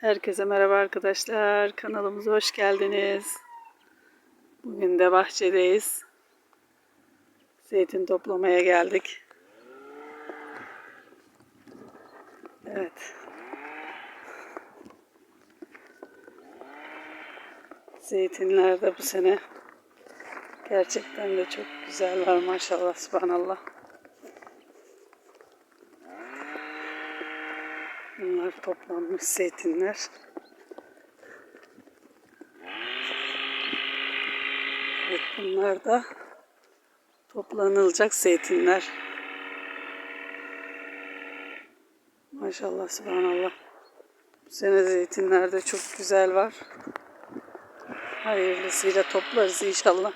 Herkese merhaba arkadaşlar. Kanalımıza hoş geldiniz. Bugün de bahçedeyiz. Zeytin toplamaya geldik. Evet. Zeytinler de bu sene gerçekten de çok güzeller maşallah subhanallah. Bunlar toplanmış zeytinler. Evet bunlar da toplanılacak zeytinler. Maşallah subhanallah. Bu sene zeytinler de çok güzel var. Hayırlısıyla toplarız inşallah.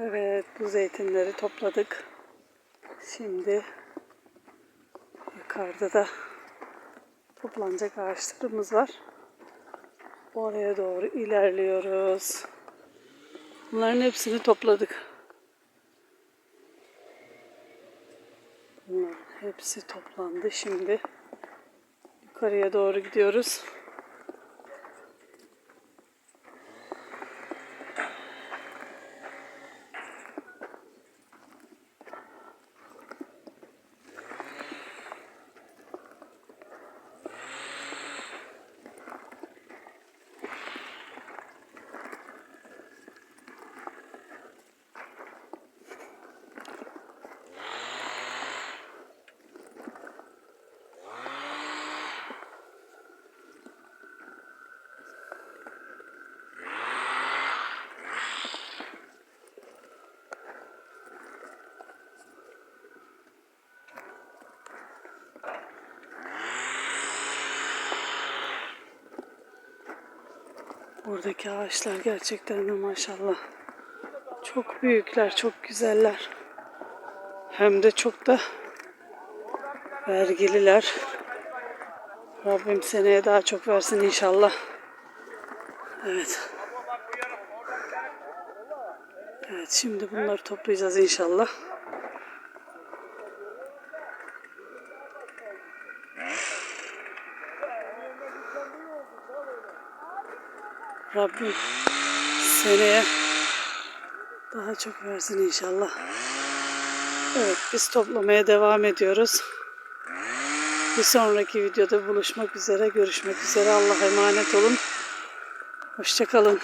Evet bu zeytinleri topladık. Şimdi yukarıda da toplanacak ağaçlarımız var. Oraya doğru ilerliyoruz. Bunların hepsini topladık. Bunların hepsi toplandı. Şimdi yukarıya doğru gidiyoruz. Buradaki ağaçlar gerçekten de maşallah. Çok büyükler, çok güzeller. Hem de çok da vergililer. Rabbim seneye daha çok versin inşallah. Evet. Evet şimdi bunları toplayacağız inşallah. Rabbim seneye daha çok versin inşallah. Evet biz toplamaya devam ediyoruz. Bir sonraki videoda buluşmak üzere, görüşmek üzere. Allah'a emanet olun. Hoşçakalın.